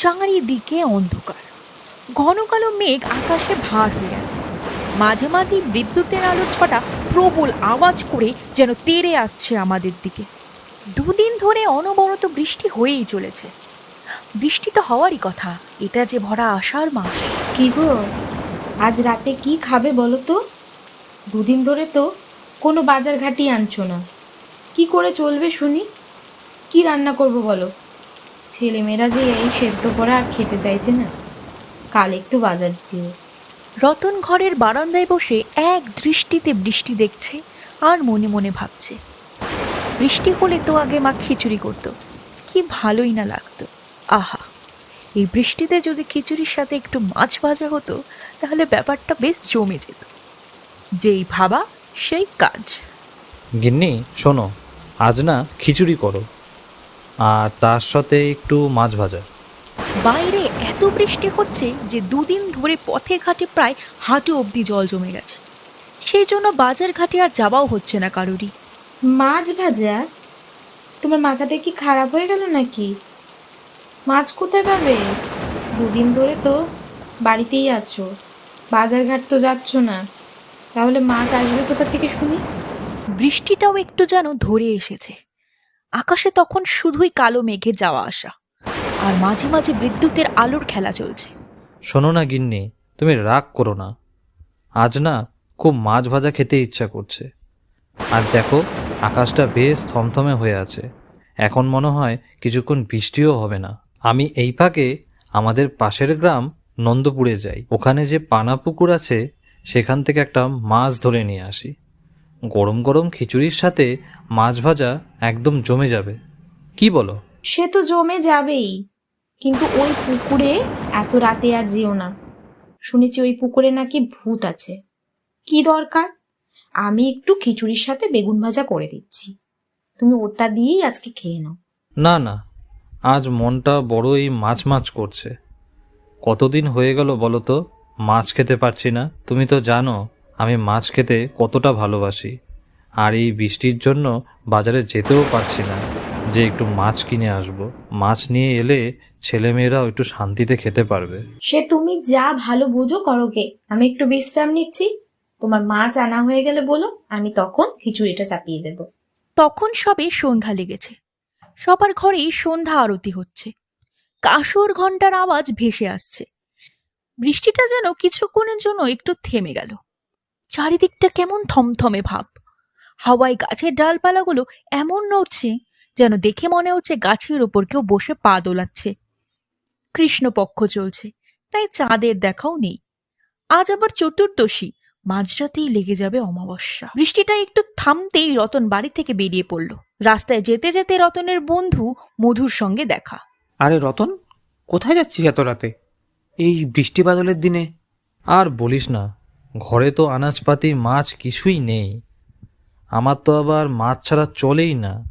চারিদিকে অন্ধকার। ঘন কালো মেঘ আকাশে ভার হয়ে আছে। মাঝে মাঝেই বিদ্যুতের আলোর ছটা প্রবল আওয়াজ করে যেন তেড়ে আসছে আমাদের দিকে। দুদিন ধরে অনবরত বৃষ্টি হয়েই চলেছে। বৃষ্টি তো হওয়ারই কথা, এটা যে ভরা আষাঢ় মাস। কি গো? আজ রাতে কি খাবে বলো তো? দুদিন ধরে তো কোনো বাজার ঘাটি আনছো না। কি করে চলবে শুনি? কি রান্না করব বলো? ছেলেমেয়েরা যে এই সেদ্ধ করা আর খেতে চাইছে না কাল একটু বাজার যেও। রতন ঘরের বারান্দায় বসে এক দৃষ্টিতে বৃষ্টি দেখছে আর মনে মনে ভাবছে বৃষ্টি হলে তো আগে মা খিচুড়ি করতো কি ভালোই না লাগতো। আহা এই বৃষ্টিতে যদি খিচুড়ির সাথে একটু মাছ ভাজা হতো তাহলে ব্যাপারটা বেশ জমে যেত। যেই ভাবা সেই কাজ। গিন্নি শোনো আজ না খিচুড়ি করো। আর তার সাথে একটু মাছ ভাজা। বাইরে এত বৃষ্টি হচ্ছে যে দুদিন ধরে পথে ঘাটে প্রায় হাঁটু অবধি জল জমে গেছে। সেই জন্য বাজার ঘাটে আর যাওয়াও হচ্ছে না কারোরই। মাছ ভাজা? তোমার মাথাটা কি খারাপ হয়ে গেল নাকি? মাছ কোথায় পাবে? দুদিন ধরে তো বাড়িতেই আছো। বাজার ঘাট তো যাচ্ছ না। তাহলে মাছ আসবে কোথা থেকে শুনি? বৃষ্টিটাও একটু যেন ধরে এসেছে। আকাশে তখন শুধুই কালো মেঘে যাওয়া আসা, আর মাঝে মাঝে বিদ্যুতের আলোর খেলা চলছে। শোনো না গিন্নি, তুমি রাগ করো না। আজ না খুব মাছ ভাজা খেতে ইচ্ছা করছে। আর দেখো, আকাশটা বেশ থমথমে হয়ে আছে। এখন মনে হয় কিছুক্ষণ বৃষ্টিও হবে না। আমি এই ফাঁকে আমাদের পাশের গ্রাম নন্দপুরে যাই। ওখানে যে পানা পুকুর আছে, সেখান থেকে একটা মাছ ধরে নিয়ে আসি। গরম গরম খিচুড়ির সাথে মাছ ভাজা একদম জমে যাবে। কি বলো? সে তো জমে যাবেই কিন্তু ওই পুকুরে এত রাতে আর যেও না। শুনেছি ওই পুকুরে নাকি ভূত আছে। কি দরকার? আমি একটু খিচুড়ির সাথে বেগুন ভাজা করে দিচ্ছি। তুমি ওটা দিয়েই আজকে খেয়ে নাও। না না আজ মনটা বড়ই মাছ মাছ করছে। কতদিন হয়ে গেল বলো তো? মাছ খেতে পারছি না। তুমি তো জানো আমি মাছ খেতে কতটা ভালোবাসি। আর এই বৃষ্টির জন্য বাজারে যেতেও পারছি না। যে একটু মাছ কিনে আসব। মাছ নিয়ে এলে ছেলেমেয়েরাও একটু শান্তিতে খেতে পারবে। সে তুমি যা ভালো বোঝো করোগে। আমি একটু বিশ্রাম নিচ্ছি। তোমার মাছ আনা হয়ে গেলে বলো আমি তখন খিচুড়িটা চাপিয়ে দেব। তখন সবে সন্ধ্যা লেগেছে। সবার ঘরেই সন্ধ্যা আরতি হচ্ছে। কাসর ঘণ্টার আওয়াজ ভেসে আসছে। বৃষ্টিটা যেন কিছুক্ষণের জন্য একটু থেমে গেল। চারিদিকটা কেমন থমথমে ভাব। হাওয়ায় গাছের ডালপালাগুলো এমন নড়ছে যেন দেখে মনে হচ্ছে গাছের ওপর কেউ বসে পা দোলাচ্ছে। কৃষ্ণপক্ষ চলছে তাই চাঁদের দেখাও নেই। আজ আবার চতুর্দশী মাঝরাতেই লেগে যাবে অমাবস্যা। বৃষ্টিটা একটু থামতেই রতন বাড়ি থেকে বেরিয়ে পড়ল। রাস্তায় যেতে যেতে রতনের বন্ধু মধুর সঙ্গে দেখা। আরে রতন কোথায় যাচ্ছিস এত রাতে? এই বৃষ্টি বাদলের দিনে। আর বলিস না ঘরে তো আনাজপাতি মাছ কিছুই নেই। আমার তো আবার মাছ ছাড়া চলেই না।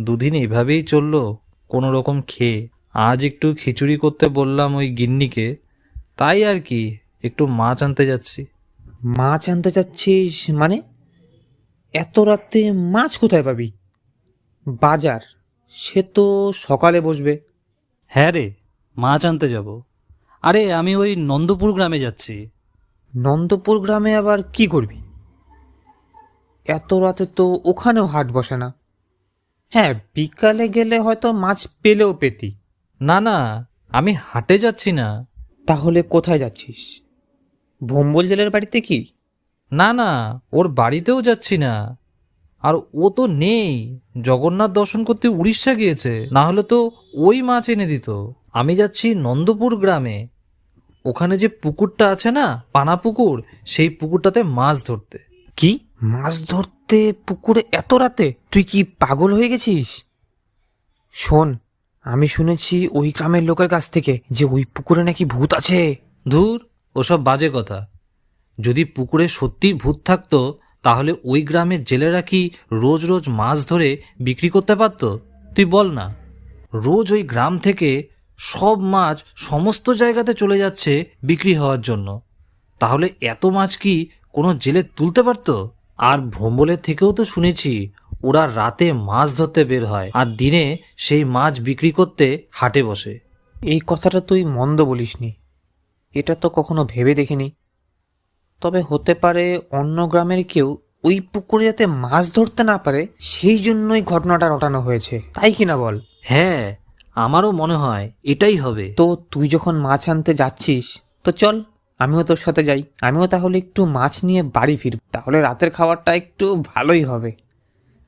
দুদিন এভাবেই চলল কোনো রকম খেয়ে। আজ একটু খিচুড়ি করতে বললাম ওই গিন্নিকে। তাই আর কি একটু মাছ আনতে যাচ্ছি। মাছ আনতে যাচ্ছিস মানে? এত রাতে মাছ কোথায় পাবি? বাজার সে তো সকালে বসবে। হ্যাঁ রে মাছ আনতে যাব। আরে আমি ওই নন্দপুর গ্রামে যাচ্ছি। নন্দপুর গ্রামে আবার কি করবি? এত রাতে তো ওখানেও হাট বসে না। হ্যাঁ বিকালে গেলে হয়তো মাছ পেলেও পেতি। না না আমি হাটে যাচ্ছি না। তাহলে কোথায় যাচ্ছিস? ভম্বল জেলের বাড়িতে কি? না না ওর বাড়িতেও যাচ্ছি না। আর ও তো নেই জগন্নাথ দর্শন করতে উড়িষ্যা গিয়েছে না হলে তো ওই মাছ এনে দিত। আমি যাচ্ছি নন্দপুর গ্রামে। ওখানে যে পুকুরটা আছে না পানা পুকুর সেই পুকুরটাতে মাছ ধরতে। কি? মাছ ধরতে পুকুরে এত রাতে? তুই কি পাগল হয়ে গেছিস? শোন, আমি শুনেছি ওই গ্রামের লোকের কাছ থেকে যে ওই পুকুরে নাকি ভূত আছে। ধুর, ওসব বাজে কথা। যদি পুকুরে সত্যি ভূত থাকতো, তাহলে ওই গ্রামের জেলেরা কি রোজ রোজ মাছ ধরে বিক্রি করতে পারতো? তুই বল না। রোজ ওই গ্রাম থেকে সব মাছ সমস্ত জায়গাতে চলে যাচ্ছে বিক্রি হওয়ার জন্য। তাহলে এত মাছ কি কোনো জেলে তুলতে পারতো? আর ভোম্বলের থেকেও তো শুনেছি ওরা রাতে মাছ ধরতে বের হয় আর দিনে সেই মাছ বিক্রি করতে হাটে বসে। এই কথাটা তুই মন্দ বলিসনি। এটা তো কখনো ভেবে দেখিনি। তবে হতে পারে অন্য গ্রামের কেউ ওই পুকুরে যাতে মাছ ধরতে না পারে সেই জন্যই ঘটনাটা রটানো হয়েছে। তাই কিনা বল? হ্যাঁ আমারও মনে হয় এটাই হবে। তো তুই যখন মাছ আনতে যাচ্ছিস তো চল আমিও তোর সাথে যাই। আমিও তাহলে একটু মাছ নিয়ে বাড়ি ফিরব। তাহলে রাতের খাবারটা একটু ভালোই হবে।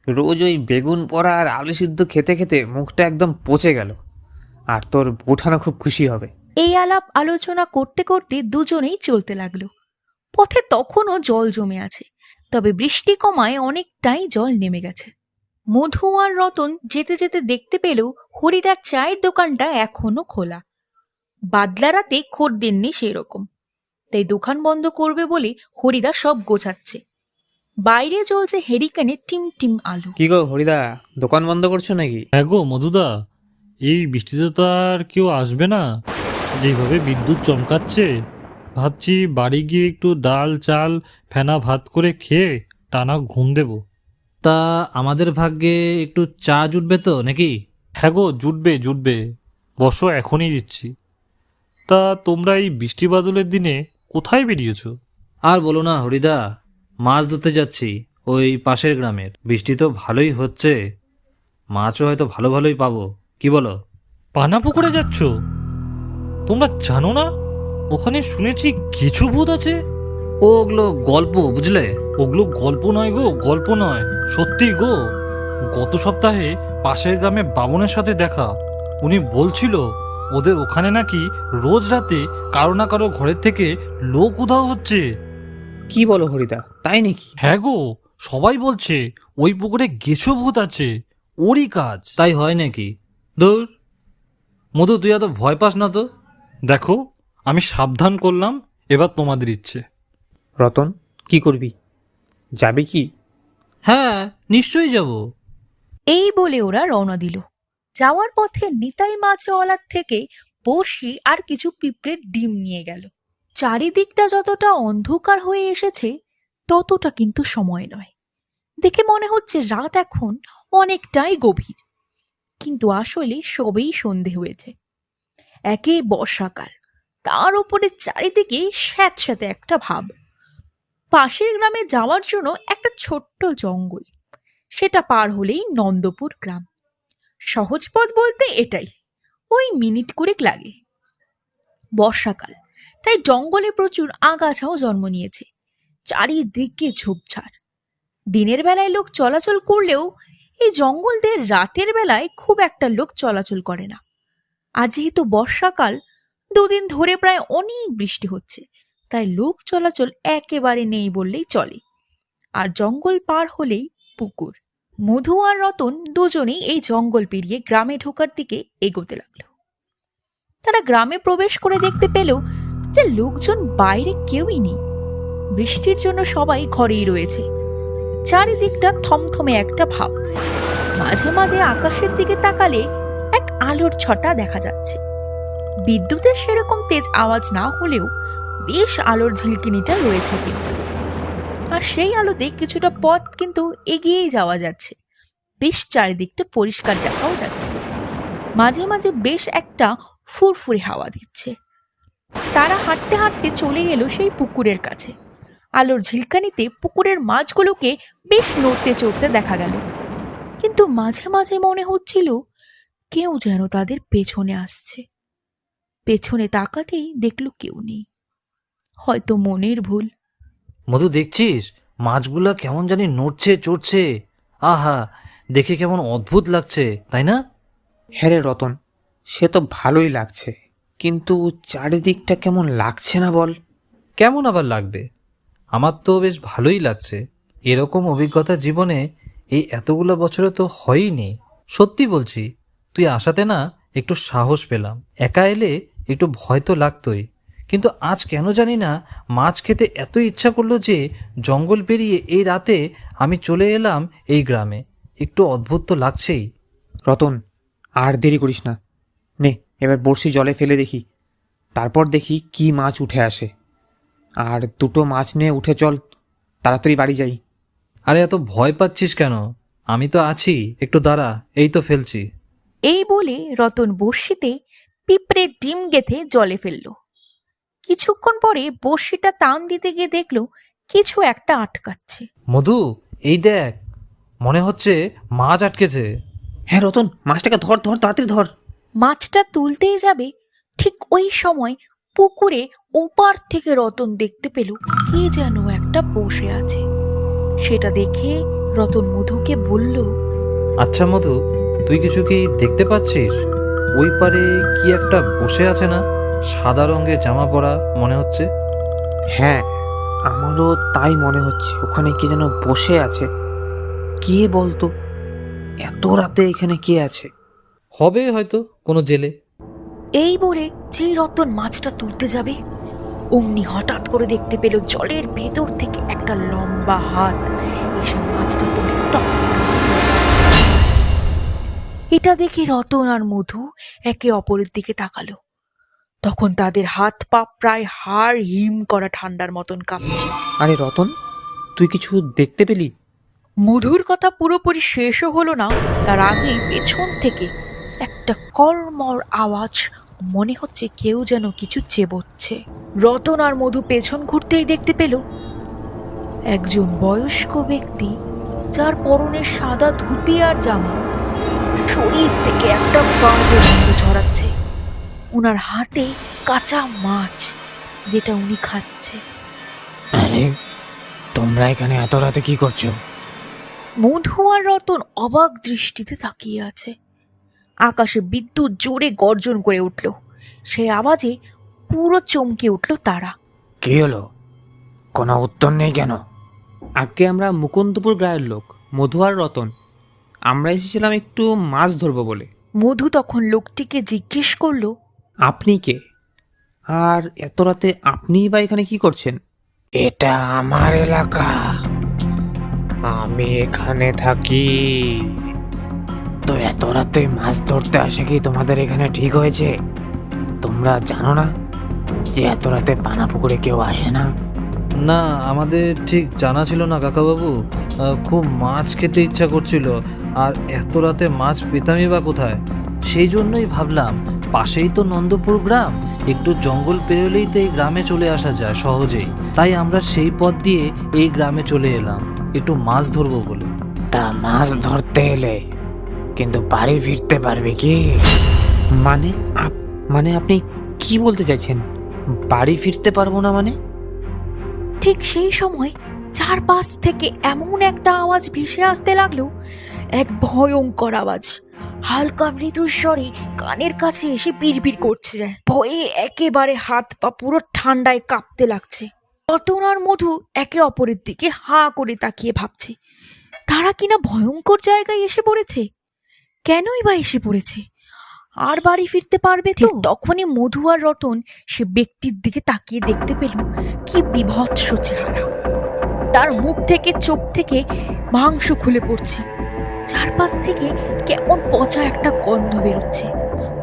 রোজ ওই বেগুন পোড়া আর আলু সিদ্ধ খেতে খেতে মুখটা একদম পচে গেল। আর তোর বৌঠানো খুব খুশি হবে। এই আলাপ আলোচনা করতে করতে দুজনেই চলতে লাগল। পথে তখনও জল জমে আছে, তবে বৃষ্টি কমায় অনেকটাই জল নেমে গেছে। মধু আর রতন যেতে যেতে দেখতে পেল হরিদার চায়ের দোকানটা এখনও খোলা। বাদলা রাতে খোরদিন নেই সেই রকম তাই দোকান বন্ধ করবে বলে হরিদা সব গোছাচ্ছে। বাইরে চলছে হেরিকেনে টিম টিম আলো। কি গো হরিদা দোকান বন্ধ করছ নাকি? হ্যাঁ গো মধুদা এই বৃষ্টিতে তো আর কেউ আসবে না। যেভাবে বিদ্যুৎ চমকাচ্ছে ভাবছি বাড়ি গিয়ে একটু ডাল চাল ফেনা ভাত করে খেয়ে টানা ঘুম দেব। তা আমাদের ভাগ্যে একটু চা জুটবে তো নাকি? হ্যাঁ গো জুটবে জুটবে। বসো এখনই দিচ্ছি। তা তোমরা এই বৃষ্টি বাদলের দিনে কোথায় বেরিয়েছো? আর বলো না হরিদা মাছ ধরতে যাচ্ছি ওই পাশের গ্রামের। বৃষ্টি তো ভালোই হচ্ছে। মাছও হয়তো ভালো ভালোই পাবো। কি বলো? পানা পুকুরে যাচ্ছ? তোমরা জানো না? ওখানে শুনেছি কিছু ভূত আছে। ও ওগুলো গল্প বুঝলে? ওগুলো গল্প নয় গো গল্প নয়। সত্যি গো গত সপ্তাহে পাশের গ্রামে বাবনের সাথে দেখা। উনি বলছিল ওদের ওখানে নাকি রোজ রাতে কারও না কারও ঘরের থেকে লোক উধাও হচ্ছে। কি বলো হরিদা তাই নাকি? হ্যাঁ গো সবাই বলছে ওই পুকুরে গেছো ভূত আছে ওরই কাজ। তাই হয় নাকি? দূর মধু তুই এত ভয় পাস না তো? দেখো আমি সাবধান করলাম এবার তোমাদের ইচ্ছে। রতন কি করবি? যাবি কি? হ্যাঁ নিশ্চয়ই যাব। এই বলে ওরা রওনা দিল। যাওয়ার পথে নিতাই মাছওয়ালার থেকে বড়শি আর কিছু পিঁপড়ের ডিম নিয়ে গেল। চারিদিকটা যতটা অন্ধকার হয়ে এসেছে, ততটা কিন্তু সময় নয়। দেখে মনে হচ্ছে রাত এখন অনেকটাই গভীর, কিন্তু আসলে সবেই সন্ধে হয়েছে। একে বর্ষাকাল, তার উপরে চারিদিকে স্যাঁতস্যাঁতে একটা ভাব। পাশের গ্রামে যাওয়ার জন্য একটা ছোট্ট জঙ্গল, সেটা পার হলেই নন্দপুর গ্রাম। সহজ পথ বলতে এটাই। ওই মিনিট কুড়েক লাগে। বর্ষাকাল, তাই জঙ্গলে প্রচুর আগাছাও জন্ম নিয়েছে। চারিদিকে ঝোপঝাড়। দিনের বেলায় লোক চলাচল করলেও এই জঙ্গল দিয়ে রাতের বেলায় খুব একটা লোক চলাচল করে না। আর যেহেতু বর্ষাকাল, দুদিন ধরে প্রায় অনেক বৃষ্টি হচ্ছে, তাই লোক চলাচল একেবারে নেই বললেই চলে। আর জঙ্গল পার হলেই পুকুর। মধু আর রতন দুজনেই এই জঙ্গল পেরিয়ে গ্রামে ঢোকার দিকে এগোতে লাগল। তারা গ্রামে প্রবেশ করে দেখতে পেল যে লোকজন বাইরে কেউই নেই। বৃষ্টির জন্য সবাই ঘরেই রয়েছে। চারিদিকটা থমথমে একটা ভাব। মাঝে মাঝে আকাশের দিকে তাকালে এক আলোর ছটা দেখা যাচ্ছে। বিদ্যুতের সেরকম তেজ আওয়াজ না হলেও বেশ আলোর ঝিলকিনিটা রয়েছে কিন্তু। আর সেই আলোতে কিছুটা পথ কিন্তু এগিয়েই যাওয়া যাচ্ছে। বেশ চারিদিকটা পরিষ্কার দেখাও যাচ্ছে। মাঝে মাঝে বেশ একটা ফুরফুরে হাওয়া দিচ্ছে। তারা হাঁটতে হাঁটতে চলে গেল সেই পুকুরের কাছে। আলোর ঝিলকানিতে পুকুরের মাছগুলোকে বেশ নড়তে চড়তে দেখা গেল। কিন্তু মাঝে মাঝে মনে হচ্ছিল কেউ যেন তাদের পেছনে আসছে। পেছনে তাকাতেই দেখল কেউ নেই। হয়তো মনের ভুল। মধু দেখছিস? মাছগুলা কেমন জানি নড়ছে চড়ছে। আহা দেখে কেমন অদ্ভুত লাগছে তাই না? হ্যাঁ রে রতন সে তো ভালোই লাগছে। কিন্তু চারিদিকটা কেমন লাগছে না বল? কেমন আবার লাগবে? আমার তো বেশ ভালোই লাগছে। এরকম অভিজ্ঞতা জীবনে এই এতগুলো বছরে তো হয়ইনি। সত্যি বলছি তুই আসাতে না একটু সাহস পেলাম। একা এলে একটু ভয় তো লাগতোই। কিন্তু আজ কেন জানি না মাছ খেতে এত ইচ্ছা করল যে জঙ্গল পেরিয়ে এই রাতে আমি চলে এলাম এই গ্রামে। একটু অদ্ভুত তো লাগছেই। রতন আর দেরি করিস না। নে এবার বড়শি জলে ফেলে দেখি। তারপর দেখি কি মাছ উঠে আসে। আর দুটো মাছ নিয়ে উঠে চল তাড়াতাড়ি বাড়ি যাই। আরে এত ভয় পাচ্ছিস কেন? আমি তো আছি একটু দাঁড়া এই তো ফেলছি। এই বলে রতন বর্ষিতে পিঁপড়ে ডিম গেথে জলে ফেলল। কিছুক্ষণ পরে বড়শিটা টান দিতে গিয়ে দেখল কিছু একটা আটকাচ্ছে। মধু এই দেখ মনে হচ্ছে মাছ আটকেছে। হ্যাঁ রতন মাছটাকে ধর ধর তাড়াতাড়ি ধর। মাছটা তুলতেই যাবে ঠিক ওই সময় পুকুরে ওপার থেকে রতন দেখতে পেল কে যেন একটা বসে আছে। সেটা দেখে রতন মধুকে বলল আচ্ছা মধু তুই কিছু কি দেখতে পাচ্ছিস? ওই পারে কি একটা বসে আছে না? সাদা রঙের জামা পরা মনে হচ্ছে? হ্যাঁ আমারও তাই মনে হচ্ছে। ওখানে কে যেন বসে আছে। কে বলতো? এত রাতে এখানে কে আছে? হবে হয়তো কোনো জেলে। এই বলে যেই রতন মাছটা তুলতে যাবে অমনি হঠাৎ করে দেখতে পেল জলের ভেতর থেকে একটা লম্বা হাত এসে মাছটা তুলে টপ এটা দেখে রতন আর মধু একে অপরের দিকে তাকালো। তখন তাদের হাত পা প্রায় হাড় হিম করা ঠান্ডার মতন কাঁপছে। আরে রতন তুই কিছু দেখতে পেলি? মধুর কথা পুরোপুরি শেষও হলো না তার আগেই পেছন থেকে একটা কর্মর আওয়াজ মনে হচ্ছে কেউ যেন কিছু চেবোচ্ছে। রতন আর মধু পেছন ঘুরতেই দেখতে পেল একজন বয়স্ক ব্যক্তি যার পরনে সাদা ধুতি আর জামা। শরীর থেকে একটা বাজে গন্ধ ছড়াচ্ছে। ওনার হাতে কাঁচা মাছ যেটা উনি খাচ্ছে। আরে তোমরা এখানে এত রাতে কি করছ? মধু আর রতন অবাক দৃষ্টিতে তাকিয়ে আছে। আকাশে বিদ্যুৎ জোরে গর্জন করে উঠল। সেই আওয়াজে পুরো চমকে উঠল তারা। কি হলো? কোনো উত্তর নেই কেন? আগে আমরা মুকুন্দপুর গ্রামের লোক মধু আর রতন। আমরা এসেছিলাম একটু মাছ ধরবো বলে। মধু তখন লোকটিকে জিজ্ঞেস করল আপনি কে? আর এত রাতে আপনি বা এখানে কি করছেন? এটা আমার এলাকা। আমি এখানে থাকি। তো এত রাতে মাছ ধরতে আসে কি তোমাদের এখানে ঠিক হয়েছে? তোমরা জানো না যে এত রাতে পানা পুকুরে কেউ আসে না? না আমাদের ঠিক জানা ছিল না কাকাবাবু। আহ, খুব মাছ খেতে ইচ্ছা করছিল। আর এত রাতে মাছ পেতামই বা কোথায়? সেই জন্যই ভাবলাম পাশেই তো নন্দপুর গ্রাম। একটু জঙ্গল পেরোলেই তো এই গ্রামে চলে আসা যায় সহজেই। তাই আমরা সেই পথ দিয়ে এই গ্রামে চলে এলাম। একটু মাছ ধরবো বলে। তা মাছ ধরতে এলে কিন্তু বাড়ি ফিরতে পারবে কি? মানে আপ- মানে আপনি কি বলতে চাইছেন? বাড়ি ফিরতে পারব না মানে? ঠিক সেই সময় চারপাশ থেকে এমন একটা আওয়াজ ভেসে আসতে লাগল এক ভয়ঙ্কর আওয়াজ। হালকা মৃদু স্বরে কানের কাছে এসে বিড়বিড় করছে। যায় ভয়ে একেবারে হাত পা পুরো ঠান্ডায় কাঁপতে লাগছে। রতন আর মধু একে অপরের দিকে হা করে তাকিয়ে ভাবছে, তারা কিনা ভয়ঙ্কর জায়গায় এসে পড়েছে? কেনই বা এসে পড়েছে? আর বাড়ি ফিরতে পারবে তো? তখনই মধু আর রতন সে ব্যক্তির দিকে তাকিয়ে দেখতে পেল, কি বিভৎস চেহারা। তার মুখ থেকে, চোখ থেকে মাংস খুলে পড়ছে। চারপাশ থেকে কেমন পচা একটা গন্ধ বেরোচ্ছে।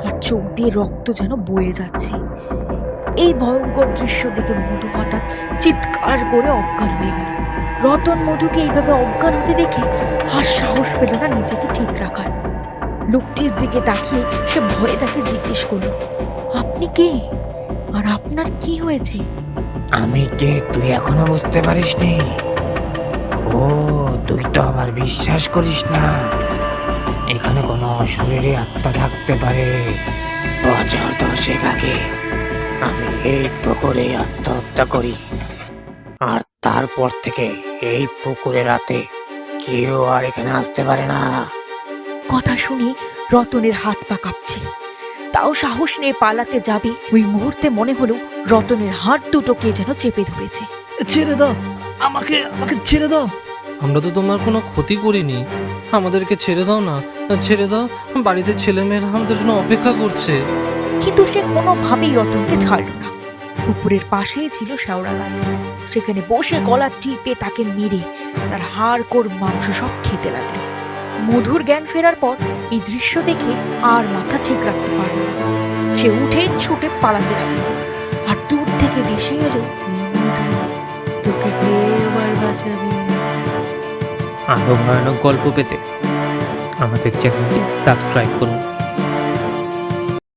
আর চোখ দিয়ে রক্ত যেন বয়ে যাচ্ছে। এই ভয়ঙ্কর দৃশ্য দেখে মধু হঠাৎ চিৎকার করে অজ্ঞান হয়ে গেল। রতন মধুকে এইভাবে অজ্ঞান হতে দেখে আর সাহস পেল না নিজেকে ঠিক রাখার। লোকটির দিকে তাকিয়ে সে ভয়ে তাকে জিজ্ঞেস করল, আপনি কে? আর আপনার কি হয়েছে? আমি কে? তুই এখনও বুঝতে পারিসনি? ও তুই তো আবার বিশ্বাস করিস না। এখানে কোনো অশরীরী আত্মা থাকতে পারে। বছর দশেক আগে আমি এই পুকুরে আত্মহত্যা করি। আর তারপর থেকে এই পুকুরে রাতে কেউ আর এখানে আসতে পারে না। কথা শুনি রতনের হাত পা কাঁপছে। তাও সাহস নিয়ে পালাতে যাবে ওই মুহূর্তে মনে হলো রতনের হাত দুটোকে যেন চেপে ধরেছে। ছেড়ে দাও আমাকে আমাকে ছেড়ে দাও। আমরা তো তোমার কোনো ক্ষতি করিনি। আমাদেরকে ছেড়ে দাও না, ছেড়ে দাও। বাড়িতে ছেলেমেয়েরা আমাদের জন্য অপেক্ষা করছে। কিন্তু সে কোনোভাবেই রতনকে ছাড়ল না। পুকুরের পাশেই ছিল শেওড়া গাছ। সেখানে বসে গলা টিপে তাকে মেরে তার হাড় কোর মাংস সব খেতে লাগল। মধুর জ্ঞান ফেরার পর এই দৃশ্য দেখে আর মাথা ঠিক রাখতে পারল না। সে উঠে ছুটে পালাতে লাগল। আর দূর থেকে ভেসে এলো তোকে কে এবার বাঁচাবে? আরও ভয়ানক গল্প পেতে আমাদের চ্যানেলটি সাবস্ক্রাইব করুন।